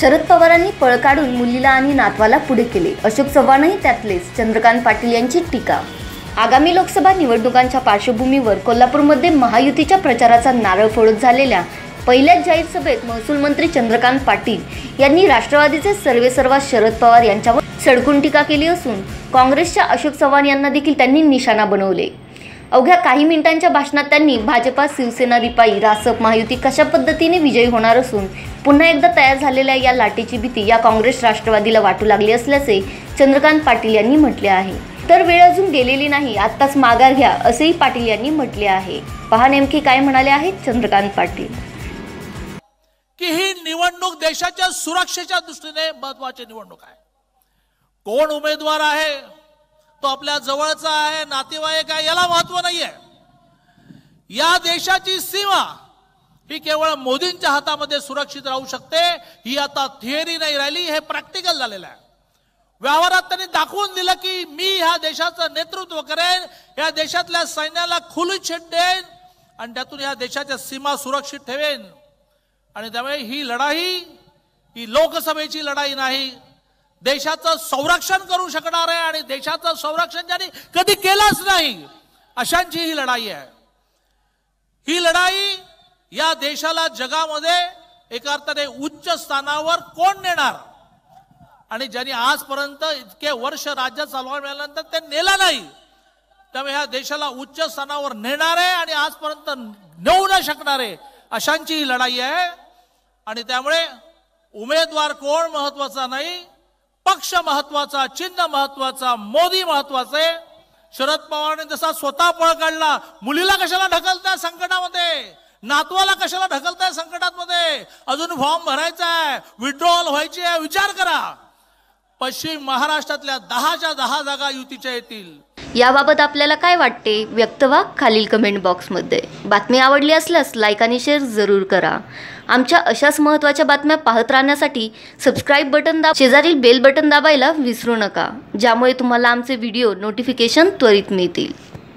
शरद पवारांनी पळ काढून मुलीला आणि नातवाला पुढे केले. अशोक चव्हाणही त्यातलेच. चंद्रकांत पाटील यांची टीका. आगामी लोकसभा निवडणुकांच्या पार्श्वभूमीवर कोल्हापूरमध्ये महायुतीच्या प्रचाराचा नारळ फोडत झालेल्या पहिल्याच जाहीर सभेत महसूल मंत्री चंद्रकांत पाटील यांनी राष्ट्रवादीचे सर्वेसर्वा शरद पवार यांच्यावर सडकून टीका केली असून काँग्रेसच्या अशोक चव्हाण यांना देखील त्यांनी निशाणा बनवले. अवघ्या काही मिनिटांच्या भाषणात त्यांनी भाजपा शिवसेना रिपाई रासप महायुती कशा पद्धतीने विजयी होणार असून पुन्हा एकदा तयार झालेल्या या लाटेची भीती या काँग्रेस राष्ट्रवादीला वाटू लागली असल्याचे चंद्रकांत पाटील यांनी म्हटले आहे. तर वेळ अजून गेलेली नाही आत्ताच माघार घ्या असेही पाटील यांनी म्हटले आहे. पहा नेमके काय म्हणाले आहेत चंद्रकांत पाटील. की ही निवडणूक देशाच्या सुरक्षेच्या दृष्टीने महत्वाची निवडणूक आहे. कोण उमेदवार आहे? तो आपल्या जवळचा आहे नातेवाईक आहे याला महत्त्व नाहीये. या देशाची सीमा ही केवळ मोदींच्या हातामध्ये सुरक्षित राहू शकते ही आता थिअरी नाही राहिली हे प्रॅक्टिकल झालेलं आहे. व्यवहारात त्यांनी दाखवून दिलं की मी ह्या देशाचं नेतृत्व करेन या देशातल्या सैन्याला खुली छेड देईन आणि त्यातून या देशाच्या सीमा सुरक्षित ठेवेन. आणि त्यामुळे ही लढाई ही लोकसभेची लढाई नाही देशाचं संरक्षण करू शकणार आहे आणि देशाचं संरक्षण ज्यांनी कधी केलंच नाही अशांची ही लढाई आहे. ही लढाई या देशाला जगामध्ये एका अर्थाने उच्च स्थानावर कोण नेणार? आणि ज्यांनी आजपर्यंत इतके वर्ष राज्य चालवा मिळाल्यानंतर ते नेला नाही त्यामुळे ह्या देशाला उच्च स्थानावर नेणार आहे आणि आजपर्यंत नेऊ न शकणारे अशांची ही लढाई आहे. आणि त्यामुळे उमेदवार कोण महत्त्वाचा नाही पक्ष महत्त्वाचा चिन्ह महत्त्वाचा मोदी महत्त्वाचे. शरद पवारने जसा स्वतः पळ काढला मुलीला कशाला ढकलताय संकटामध्ये? नातवाला कशाला ढकलताय संकटामध्ये? अजून फॉर्म भरायचा आहे विड्रॉल व्हायची आहे विचार करा. पश्चिम महाराष्ट्रातल्या दहाच्या दहा जागा युतीच्या येतील. याबाबत आपल्याला काय वाटते? व्यक्त व्हा खालील कमेंट बॉक्समध्ये बातमी आवडली असल्यास लाईक आणि शेअर जरूर करा. आमच्या अशाच महत्त्वाच्या बातम्या पाहत राहण्यासाठी सबस्क्राईब बटन दाब शेजारील बेल बटन दाबायला विसरू नका ज्यामुळे तुम्हाला आमचे व्हिडिओ नोटिफिकेशन त्वरित मिळतील.